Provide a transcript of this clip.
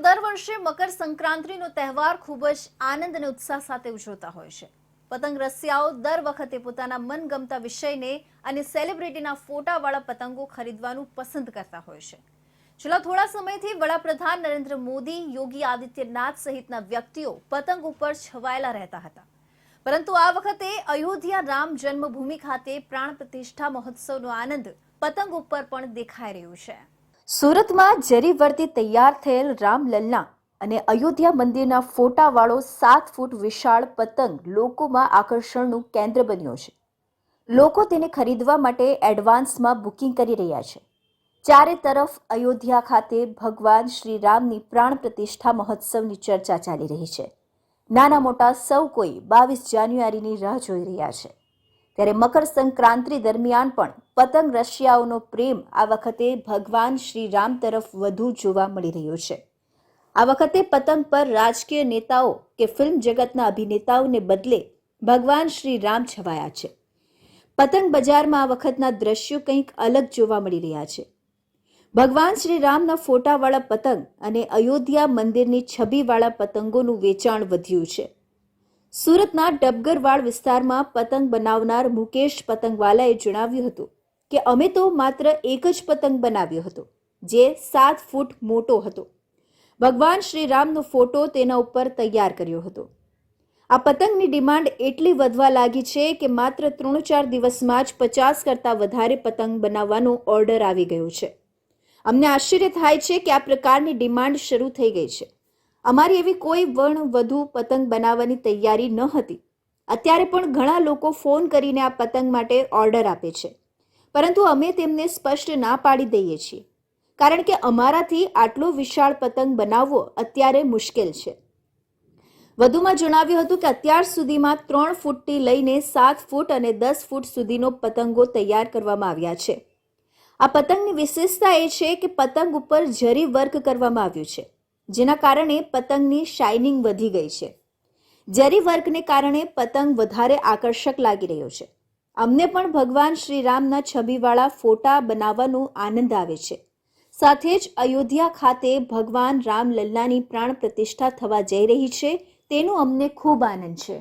દર વર્ષે મકર સંક્રાંતિનો તહેવાર ખૂબ જ આનંદ અને ઉત્સાહ સાથે ઉજવતા હોય છે. પતંગ રસિયાઓ દર વખતે પોતાના મનગમતા વિષયને અને સેલિબ્રિટીના ફોટાવાળા પતંગો ખરીદવાનું પસંદ કરતા હોય છે. છેલ્લા થોડા સમયથી વડાપ્રધાન નરેન્દ્ર મોદી, યોગી આદિત્યનાથ સહિતના વ્યક્તિઓ પતંગ ઉપર છવાયેલા રહેતા હતા. પરંતુ આ વખતે અયોધ્યા રામ જન્મભૂમિ ખાતે પ્રાણ પ્રતિષ્ઠા મહોત્સવનો આનંદ પતંગ ઉપર પણ દેખાઈ રહ્યો છે. સુરતમાં જરી વર્તી તૈયાર થયેલ રામલલ્લા અને અયોધ્યા મંદિરના ફોટાવાળો સાત ફૂટ વિશાળ પતંગ લોકોમાં આકર્ષણનું કેન્દ્ર બન્યો છે. લોકો તેને ખરીદવા માટે એડવાન્સમાં બુકિંગ કરી રહ્યા છે. ચારે તરફ અયોધ્યા ખાતે ભગવાન શ્રી રામની પ્રાણ પ્રતિષ્ઠા મહોત્સવની ચર્ચા ચાલી રહી છે. નાના મોટા સૌ કોઈ બાવીસ જાન્યુઆરીની રાહ જોઈ રહ્યા છે. ત્યારે મકર સંક્રાંતિ દરમિયાન પણ પતંગ રશિયાઓનો પ્રેમ આ વખતે ભગવાન શ્રી રામ તરફ વધુ જોવા મળી રહ્યો છે. આ વખતે પતંગ પર રાજકીય નેતાઓ કે ફિલ્મ જગતના અભિનેતાઓને બદલે ભગવાન શ્રી રામ છવાયા છે. પતંગ બજારમાં આ વખતના દ્રશ્યો કંઈક અલગ જોવા મળી રહ્યા છે. ભગવાન શ્રી રામના ફોટાવાળા પતંગ અને અયોધ્યા મંદિરની છબીવાળા પતંગોનું વેચાણ વધ્યું છે. સુરતના ડબગરવાડ વિસ્તારમાં પતંગ બનાવનાર મુકેશ પતંગવાલાએ જણાવ્યું હતું કે અમે તો માત્ર એક જ પતંગ બનાવ્યો હતો, જે સાત ફૂટ મોટો હતો. ભગવાન શ્રી રામનો ફોટો તેના ઉપર તૈયાર કર્યો હતો. આ પતંગની ડિમાન્ડ એટલી વધવા લાગી છે કે માત્ર ત્રણ ચાર દિવસમાં જ પચાસ કરતાં વધારે પતંગ બનાવવાનો ઓર્ડર આવી ગયો છે. અમને આશ્ચર્ય થાય છે કે આ પ્રકારની ડિમાન્ડ શરૂ થઈ ગઈ છે. અમારી એવી કોઈ વર્ણ વધુ, પતંગ બનાવવાની તૈયારી ન હતી. અત્યારે પણ ઘણા લોકો ફોન કરીને આ પતંગ માટે ઓર્ડર આપે છે. પરંતુ અમે તેમને સ્પષ્ટ ના પાડી દઈએ છીએ. કારણ કે અમારાથી આટલો વિશાળ પતંગ બનાવવો અત્યારે મુશ્કેલ છે. વધુમાં જણાવ્યું હતું કે અત્યાર સુધીમાં ત્રણ ફૂટથી લઈને સાત ફૂટ અને દસ ફૂટ સુધીનો પતંગો તૈયાર કરવામાં આવ્યા છે. આ પતંગની વિશેષતા એ છે કે પતંગ ઉપર જરી વર્ક કરવામાં આવ્યું છે. જેના કારણે પતંગની શાઇનિંગ વધી ગઈ છે. જરી વર્કને કારણે પતંગ વધારે આકર્ષક લાગી રહ્યો છે. અમને પણ ભગવાન શ્રી રામના છબીવાળા ફોટા બનાવવાનો આનંદ આવે છે. સાથે જ અયોધ્યા ખાતે ભગવાન રામ લલ્લાની પ્રાણ પ્રતિષ્ઠા થવા જઈ રહી છે, તેનો અમને ખૂબ આનંદ છે.